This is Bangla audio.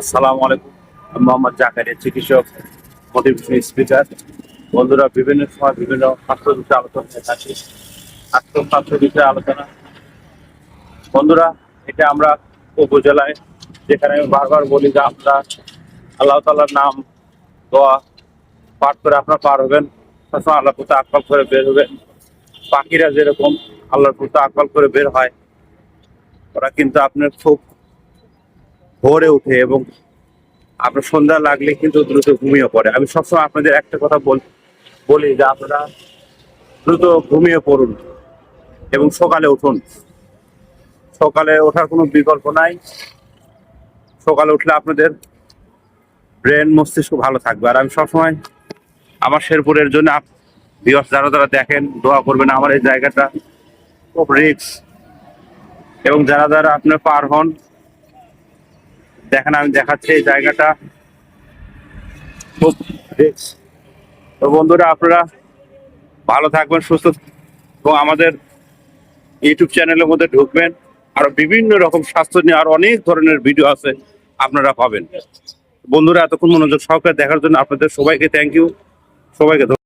আসসালামু আলাইকুম। আমি মোহাম্মদ জাকারিয়া, চিকিৎসক মোটিভেশন স্পিকার। বন্ধুরা, বিভিন্ন সময় বিভিন্ন স্বাস্থ্য বিষয়ে আলোচনা হয়ে থাকে। স্বাস্থ্য স্বাস্থ্য বিষয়ে আলোচনা। বন্ধুরা, এটা আমরা উপজেলায় যেখানে আমি বারবার বলি যে আমরা আল্লাহ তাল্লাহর নাম, দোয়া পাঠ করে আপনারা পার হবেন। সবসময় আল্লাহ প্রতি আকপাল করে বের হবেন। পাখিরা যেরকম আল্লাহর প্রতি আকপাল করে বের হয়, ওরা কিন্তু আপনার খুব ভোরে উঠে এবং আপনার সন্ধ্যা লাগলে কিন্তু দ্রুত ঘুমিয়ে পড়ে। আমি সবসময় আপনাদের একটা কথা বল যে আপনারা দ্রুত ঘুমিয়ে পড়ুন এবং সকালে উঠুন। সকালে ওঠার কোনো বিকল্প নাই। সকালে উঠলে আপনাদের ব্রেন মস্তিষ্ক ভালো থাকবে। আর আমি সবসময় আমার শেরপুরের জন্য বিয়স যারা যারা দেখেন, দোয়া করবেন আমার এই জায়গাটা খুব রিক্স এবং যারা যারা আপনার পার হন দেখেন, আমি দেখাচ্ছি এই জায়গাটা। খুব তো বন্ধুরা, আপনারা ভালো থাকবেন, সুস্থ এবং আমাদের ইউটিউব চ্যানেলের মধ্যে ঢুকবেন। আরও বিভিন্ন রকম স্বাস্থ্য নিয়ে আর অনেক ধরনের ভিডিও আছে আপনারা পাবেন। বন্ধুরা, এতক্ষণ মনোযোগ সহকারে দেখার জন্য আপনাদের সবাইকে থ্যাংক ইউ সবাইকে।